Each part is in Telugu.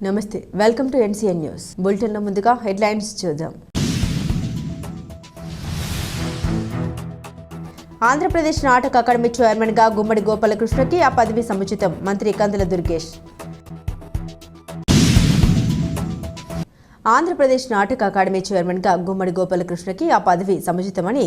నమస్తే వెల్కమ్ టు ఎన్సీఎన్ న్యూస్ బులెటిన్లో ముందుగా హెడ్లైన్స్ చూద్దాం. ఆంధ్రప్రదేశ్ నాటక అకాడమీ చైర్మన్గా గుమ్మడి గోపాలకృష్ణకి ఆ పదవి సముచితం మంత్రి కందుల దుర్గేష్. ఆంధ్రప్రదేశ్ నాటక అకాడమీ చైర్మన్గా గుమ్మడి గోపాలకృష్ణకి ఆ పదవి సముచితమని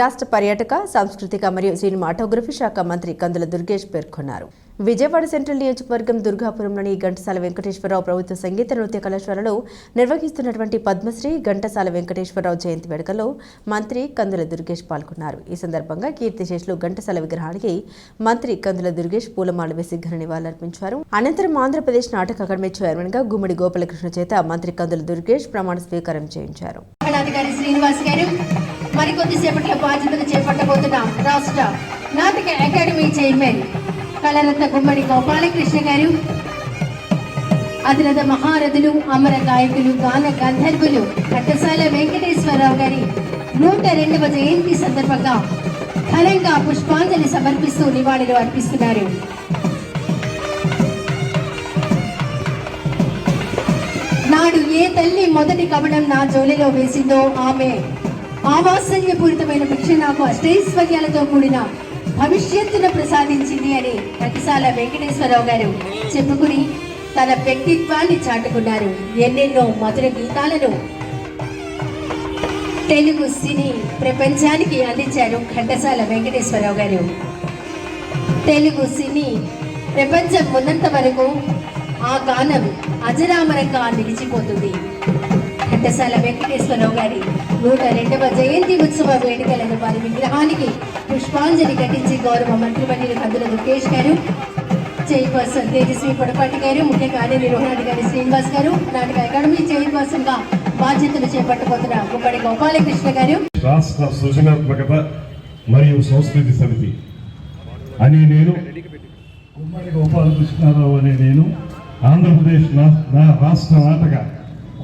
రాష్ట్ర పర్యాటక సాంస్కృతిక మరియు సినిమాటోగ్రఫీ శాఖ మంత్రి కందుల దుర్గేష్ పేర్కొన్నారు. విజయవాడ సెంట్రల్ నియోజకవర్గం దుర్గాపురంలోని ఘంటసాల వెంకటేశ్వరరావు ప్రభుత్వ సంగీత నృత్య కళాశాలలో నిర్వహిస్తున్నటువంటి పద్మశ్రీ ఘంటసాల వెంకటేశ్వరరావు జయంతి వేడుకలో మంత్రి కందుల దుర్గేష్ పాల్గొన్నారు. ఈ సందర్భంగా కీర్తిశేషులు ఘంటసాల విగ్రహానికి మంత్రి కందుల దుర్గేష్ పూలమాల వేసి ఘన నివాళులర్పించారు. అనంతరం ఆంధ్రప్రదేశ్ నాటక అకాడమీ చైర్మన్గా గుమ్మడి గోపాలకృష్ణ చేత మంత్రి కందుల దుర్గేష్ ప్రమాణ స్వీకారం చేయించారు. శ్రీనివాస్ గారు మరికొద్దిసేపట్లో బాధ్యతలు చేపట్టబోతున్న రాష్ట్ర నాటక అకాడమీ చైర్మన్ కలరత్న గుమ్మడి గోపాలకృష్ణ గారు అతిరథ మహారథులు అమర గాయకులు గాన గంధర్వులు ఘట్టసాల వెంకటేశ్వరరావు గారి నూట రెండవ జయంతి సందర్భంగా ఘనంగా పుష్పాంజలి సమర్పిస్తూ నివాళులు అర్పిస్తున్నారు. నాడు ఏ తల్లి మొదటి కవడం నా జోలిలో వేసిందో ఆమె ఆవాసన్యపూరితమైన భిక్ష నాకు అష్టైశ్వర్యాలతో కూడిన భవిష్యత్తును ప్రసాదించింది అని ప్రతిసాల వెంకటేశ్వరరావు గారు చెప్పుకుని తన వ్యక్తిత్వాన్ని చాటుకున్నారు. ఎన్నెన్నో మధుర గీతాలను తెలుగు సినీ ప్రపంచానికి అందించారు ఘంటసాల వెంకటేశ్వరరావు గారు. తెలుగు సినీ ప్రపంచం ఉన్నంత వరకు ఆ గానం అజరామరంగా నిలిచిపోతుంది. ఘంటసాల వెంకటేశ్వరరావు గారి నూట రెండవ జయంతి ఉత్సవ వేడుకలను వారి విగ్రహానికి పుష్పాంజలి ఘటించి గౌరవ మంత్రివర్యులు కందుల దుర్గేష్ గారు చైర్పర్సన్ తేజస్వి పొడపాటి గారు ముఖ్య కార్యనిర్వహణాధికారి శ్రీనివాస్ గారు నాటక అకాడమీ చైర్పర్సన్గా బాధ్యతలు చేపట్టబోతున్న గుమ్మడి గోపాలకృష్ణ గారు. రాష్ట్ర సృజనాత్మకత మరియు సంస్కృతి సమితి అని నేను గుమ్మడి గోపాలకృష్ణారావు అనే నేను ఆంధ్రప్రదేశ్ నా రాష్ట్ర నాటక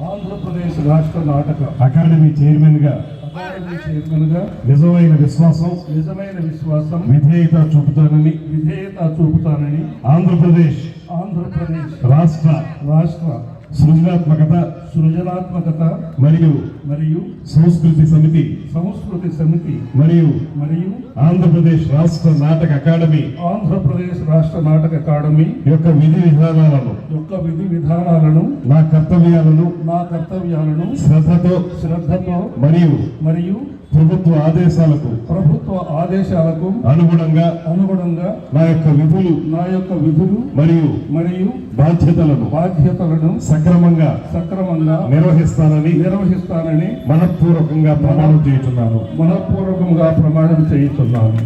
ఆంధ్రప్రదేశ్ రాష్ట్ర నాటక అకాడమీ చైర్మన్గా అకాడమీ చైర్మన్గా నిజమైన విశ్వాసం నిజమైన విశ్వాసం విధేయత చూపుతానని విధేయత చూపుతానని ఆంధ్రప్రదేశ్ ఆంధ్రప్రదేశ్ రాష్ట్ర రాష్ట్ర సృజనాత్మకత సృజనాత్మకత మరియు మరియు సంస్కృతి సమితి సంస్కృతి సమితి మరియు మరియు ఆంధ్రప్రదేశ్ రాష్ట్ర నాటక అకాడమీ ఆంధ్రప్రదేశ్ రాష్ట్ర నాటక అకాడమీ యొక్క విధి విధానాలను యొక్క విధి విధానాలను నా కర్తవ్యాలను నా కర్తవ్యాలను శ్రద్ధతో శ్రద్ధతో మరియు మరియు ప్రభుత్వ ఆదేశాలకు ప్రభుత్వ ఆదేశాలకు అనుగుణంగా అనుగుణంగా నా యొక్క విధులు నా యొక్క విధులు మరియు మరియు బాధ్యతలను బాధ్యతలను సక్రమంగా సక్రమంగా నిర్వహిస్తానని నిర్వహిస్తానని మనపూర్వకంగా ప్రమాణం చేస్తున్నాను మనపూర్వకంగా ప్రమాణం చేయిస్తున్నాను